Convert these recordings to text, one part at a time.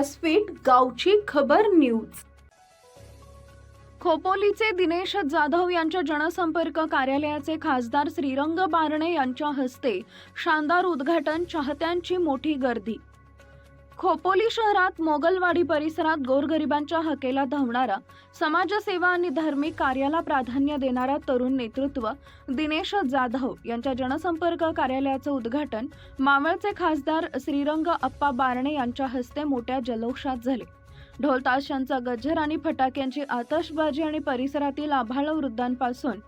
व्यासपीठ गावची खबर न्यूज. खोपोलीचे दिनेश जाधव यांच्या जनसंपर्क कार्यालयाचे खासदार श्रीरंग बारणे यांच्या हस्ते शानदार उद्घाटन चाहत्यांची मोठी गर्दी. खोपोली शहरात मोगलवाडी परिसरात गोरगरिबांच्या हकेला धावणारा समाजसेवा आणि धार्मिक कार्याला प्राधान्य देणारा तरुण नेतृत्व दिनेश जाधव यांच्या जनसंपर्क कार्यालयाचं उद्घाटन मावळचे खासदार श्रीरंग अप्पा बारणे यांच्या हस्ते मोठ्या जल्लोषात झाले. ढोल ताशांचा गज्जर आणि फटाक्यांची आतषबाजी आणि परिसरातील आभाळ वृद्धांपासून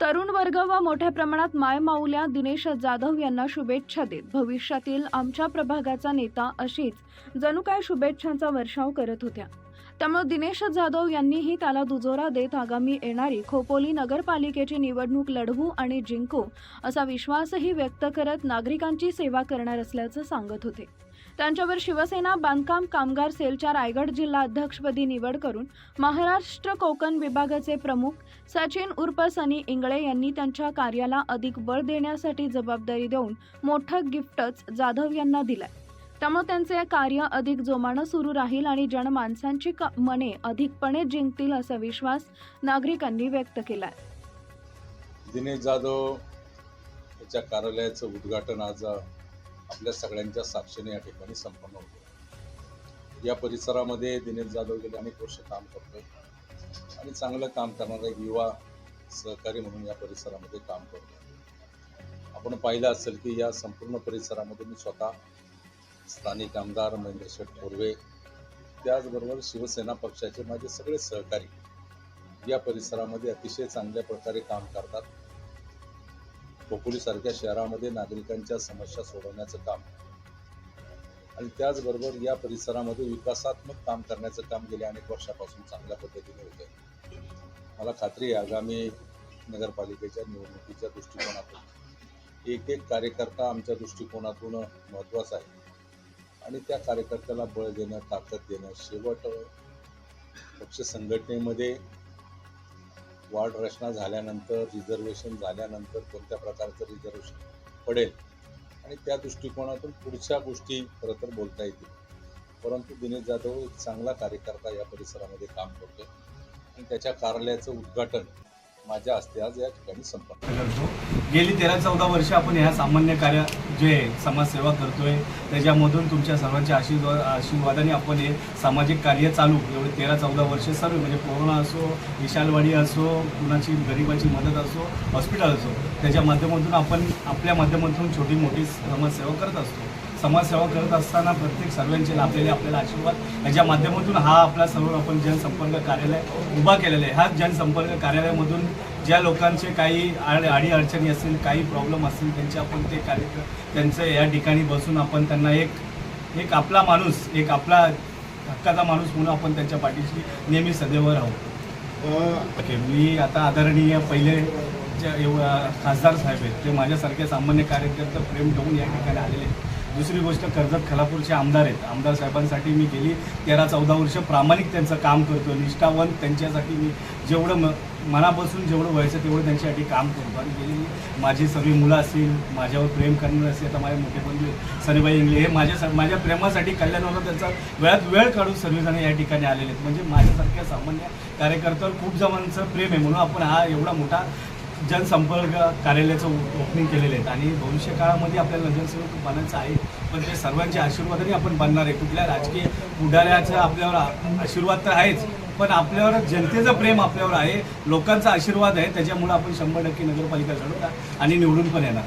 तरुण वर्ग व मोठ्या प्रमाणात मायमाऊल्या दिनेश जाधव यांना शुभेच्छा देत भविष्यातील आमच्या प्रभागाचा नेता अशीच जणू काय शुभेच्छांचा वर्षाव करत होत्या. त्यामुळे दिनेश जाधव यांनीही त्याला दुजोरा देत आगामी येणारी खोपोली नगरपालिकेची निवडणूक लढवू आणि जिंकू असा विश्वासही व्यक्त करत नागरिकांची सेवा करणार असल्याचं सांगत होते. त्यांच्यावर शिवसेना बांधकाम कामगार सेलच्या रायगड जिल्हा अध्यक्षपदी निवड करून महाराष्ट्र कोकण विभागाचे प्रमुख सचिन उर्फ सनी इंगळे यांनी त्यांच्या कार्याला अधिक बळ देण्यासाठी जबाबदारी देऊन मोठं गिफ्टच जाधव यांना दिलंय. त्यामुळे त्यांचे कार्य अधिक जोमानं सुरू राहील आणि जनमानसांची क- मने अधिकपणे जिंकतील असा विश्वास नागरिकांनी व्यक्त केलाय. दिनेश जाधव याच्या कार्यालयाचं उद्घाटन आज आपल्या सगळ्यांच्या साक्षीने या ठिकाणी संपन्न होतो. या परिसरामध्ये दिनेश जाधव गेले अनेक वर्ष काम करतोय. आणि चांगलं काम करणारा एक युवा सहकारी म्हणून या परिसरामध्ये काम करतो आपण पाहिलं असेल की या संपूर्ण परिसरामध्ये मी स्वतः स्थानिक आमदार महेंद्र शेठ त्याचबरोबर शिवसेना पक्षाचे माझे सगळे सहकारी या परिसरामध्ये अतिशय चांगल्या प्रकारे काम करतात. खोपोलीसारख्या शहरामध्ये नागरिकांच्या समस्या सोडवण्याचं काम. आणि त्याचबरोबर या परिसरामध्ये विकासात्मक काम करण्याचं काम गेल्या अनेक वर्षापासून चांगल्या पद्धतीने होते मला खात्री आहे आगामी नगरपालिकेच्या निवडणुकीच्या दृष्टिकोनातून एक एक कार्यकर्ता आमच्या दृष्टिकोनातून महत्त्वाचा आहे. आणि त्या कार्यकर्त्याला बळ देणं ताकद देणं शेवट पक्ष संघटनेमध्ये वार्ड रचना झाल्यानंतर रिझर्वेशन झाल्यानंतर कोणत्या प्रकारचं रिझर्वेशन पडेल? आणि त्या दृष्टिकोनातून पुढच्या गोष्टी खरं तर बोलता येतील. परंतु दिनेश जाधव एक चांगला कार्यकर्ता या परिसरामध्ये काम करतो आणि त्याच्या कार्यालयाचं उद्घाटन माझ्या हस्ते आज या ठिकाणी संपर्क करतो. गेली तेरा चौदा वर्ष आपण ह्या सामान्य कार्य जे समाजसेवा करतोय त्याच्यामधून तुमच्या सर्वांच्या आशीर्वाद आशीर्वादाने आपण हे सामाजिक कार्य चालू. एवढे तेरा चौदा वर्ष सर्व म्हणजे कोरोना असो विशालवाडी असो कुणाची गरिबाची मदत असो हॉस्पिटल असो त्याच्या माध्यमातून आपण आपल्या माध्यमातून छोटी मोठी समाजसेवा करत असतो. समाजसेवा करत असताना प्रत्येक सर्वांचे लाभलेले आपल्याला आशीर्वाद. याच्या माध्यमातून हा आपला सर्व आपण जनसंपर्क कार्यालय उभा केलेला आहे ह्या जनसंपर्क कार्यालयामधून ज्या लोकांचे काही आड अडी अडचणी असतील काही प्रॉब्लेम असतील त्यांचे आपण ते कार्यक्रम त्यांचं या ठिकाणी बसून आपण त्यांना एक एक आपला माणूस एक आपला हक्काचा माणूस म्हणून आपण त्यांच्या पाठीशी नेहमी सदैव राहू ओके मी आता आदरणीय पहिले जे एव- खासदार साहेब आहेत ते माझ्यासारखे सामान्य कार्यकर्ते प्रेम ठेवून या ठिकाणी आलेले आहेत. दुसरी गोष्ट कर्जत खलापूरचे आमदार आहेत. आमदार साहेबांसाठी मी गेली तेरा चौदा वर्ष प्रामाणिक त्यांचं काम करतो. निष्ठावंत त्यांच्यासाठी मी जेवढं म मनापासून जेवढं व्हायचं तेवढं त्यांच्यासाठी काम करतो. आणि गेली माझी सगळी मुलं असतील माझ्यावर प्रेम करणारे असतील आता माझे मोठे बंधू सनीबाई इंगले हे माझ्या माझ्या प्रेमासाठी कल्याणाला त्यांचा वेळात वेळ काढून सर्वजण या ठिकाणी आलेले आहेत. म्हणजे माझ्यासारख्या सामान्य कार्यकर्त्यावर खूप जणांचं प्रेम आहे. म्हणून आपण हा एवढा मोठा जनसंपर्क कार्यालयाचं ओपनिंग केलेले आहेत. आणि भविष्य काळामध्ये आपल्याला नगरसेवक बनायचं आहे पण ते सर्वांच्या आशीर्वादाने आपण बनणार आहे. कुठल्या राजकीय पुढाऱ्याचा आपल्यावर आशीर्वाद तर आहेच. पण आपल्यावर जनतेचं प्रेम आपल्यावर आहे. लोकांचा आशीर्वाद आहे. त्याच्यामुळे आपण शंभर टक्के नगरपालिका लढवणार आणि निवडून पण येणार.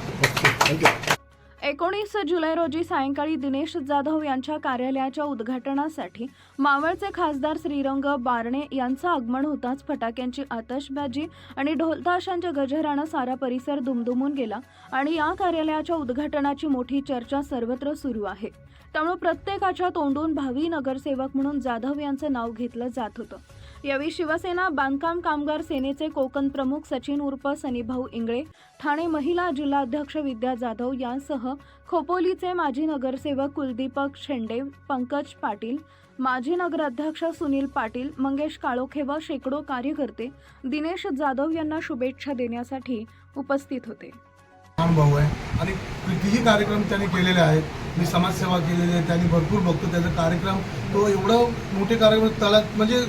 थँक्यू एकोणीस जुलै रोजी सायंकाळी दिनेश जाधव यांच्या कार्यालयाच्या उद्घाटनासाठी मावळचे खासदार श्रीरंग बारणे यांचं आगमन होताच फटाक्यांची आतषबाजी आणि ढोलताशांच्या गजरानं सारा परिसर दुमदुमून गेला आणि या कार्यालयाच्या उद्घाटनाची मोठी चर्चा सर्वत्र सुरू आहे. त्यामुळे प्रत्येकाच्या तोंडून भावी नगरसेवक म्हणून जाधव यांचं नाव घेतलं जात होतं. यावेळी शिवसेना बांधकाम कामगार सेनेचे कोकण प्रमुख सचिन उर्फ सनीभाऊ इंगळे ठाणे महिला जिल्हाध्यक्ष विद्या जाधव यांसह खोपोलीचे माजी नगरसेवक कुलदीपक शेंडे पंकज पाटील माजी नगराध्यक्ष सुनील पाटील मंगेश काळोखे व शेकडो कार्यकर्ते दिनेश जाधव यांना शुभेच्छा देण्यासाठी उपस्थित होते. भाऊ आहे. आणि कितीही कार्यक्रम त्यांनी केलेले आहेत मी समाजसेवा केलेली आहे त्यांनी भरपूर बघतो त्याचा कार्यक्रम. तो एवढं मोठे कार्यक्रम त्याला म्हणजे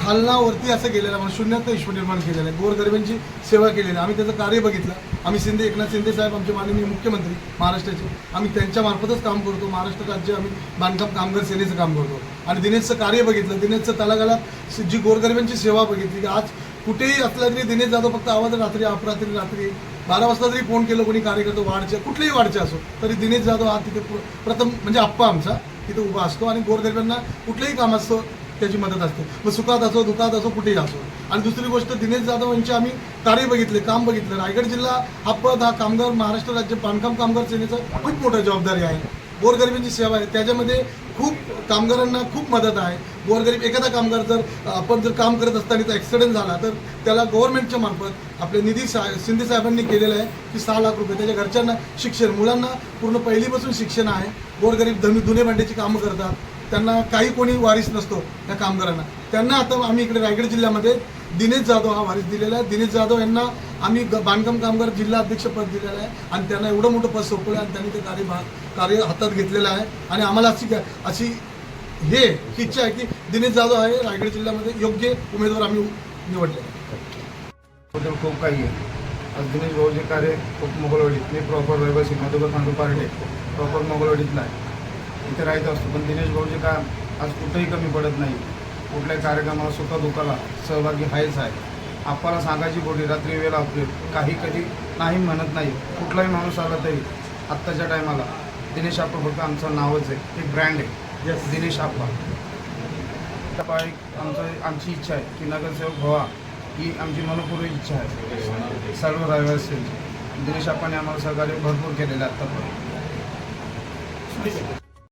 खालनावरती असं गेलेलं आहे म्हणजे शून्यात ईश्वर निर्माण केलेलं आहे. गोरगरिबांची सेवा केलेली आहे. आम्ही त्याचं कार्य बघितलं. आम्ही शिंदे एकनाथ शिंदे साहेब आमचे माननीय मुख्यमंत्री महाराष्ट्राचे. आम्ही त्यांच्या मार्फतच काम करतो. महाराष्ट्र राज्य आम्ही बांधकाम कामगार सेनेचं काम करतो. आणि दिनेशचं कार्य बघितलं. दिनेशचं तलागाला जी गोरगरिबांची सेवा बघितली. की आज कुठेही असला तरी दिनेश जाधव फक्त आवाज रात्री अपरात्री रात्री. बारा वाजता जरी फोन केलं कोणी कार्यकर्ते वाढचे कुठलेही वाढचे असो तरी दिनेश जाधव हा तिथे प्रथम म्हणजे आप्पा आमचा तिथे उभा असतो आणि गोरगरिबांना कुठलंही काम असतं त्याची मदत असते. मग सुखात असो दुखात असो कुठेही असो. आणि दुसरी गोष्ट दिनेश जाधव यांचे आम्ही कार्य बघितले काम बघितलं. रायगड जिल्हा हा पद हा कामगार महाराष्ट्र राज्य बांधकाम कामगार सेनेचा खूप मोठा जबाबदारी आहे. गोरगरिबांची सेवा आहे. त्याच्यामध्ये खूप कामगारांना खूप मदत आहे. गोरगरीब एखादा कामगार जर आपण जर काम करत असताना तर ॲक्सिडेंट झाला तर त्याला गव्हर्नमेंटच्या मार्फत आपले निधी सा शिंदे साहेबांनी केलेलं आहे की सहा लाख रुपये. त्याच्या घरच्यांना शिक्षण मुलांना पूर्ण पहिलीपासून शिक्षण आहे. गोरगरीब धनु धुने भांड्याची कामं करतात. त्यांना काही कोणी वारीस नसतो त्या कामगारांना. त्यांना आता आम्ही इकडे रायगड जिल्ह्यामध्ये दिनेश जाधव हा वारीस दिलेला आहे. दिनेश जाधव यांना आम्ही ग- बांधकाम कामगार जिल्हा अध्यक्ष पद दिलेलं आहे आणि त्यांना एवढं मोठं पद सोपवलं आणि त्यांनी ते कार्य भा- कार्य हातात घेतलेलं आहे. आणि आम्हाला अशी अशी हे इच्छा आहे की दिनेश जाधव आहे रायगड जिल्ह्यामध्ये योग्य उमेदवार आम्ही निवडले खूप काही आहे. आज दिनेश भाऊचे कार्य खूप मोगलवाडीत मी प्रॉपर रहिवासी मधुकर खांडू पार्टे प्रॉपर मोगलवाडीत नाही. इथे राहत असतो. पण दिनेश भाऊचे काम आज कुठंही कमी पडत नाही. कुठल्याही कार्यक्रमाला सुख दुःखाला सहभागी आहेच आहे. आपल्याला सांगायची बोटी रात्री वेळ आपली काही कधी नाही म्हणत नाही. कुठलाही माणूस आला तरी आत्ताच्या टायमाला. दिनेश आप्पा फक्त आमचं नावच आहे. एक ब्रँड आहे. दिनेश आप्पा आप्पा एक आमचं आमची इच्छा आहे की नगरसेवक व्हावा. ही आमची मनपूर्वक इच्छा आहे. सर्व रहिवासी. दिनेश आप्पाने आम्हाला सहकार्य भरपूर केलेलं आहे आत्तापर्यंत.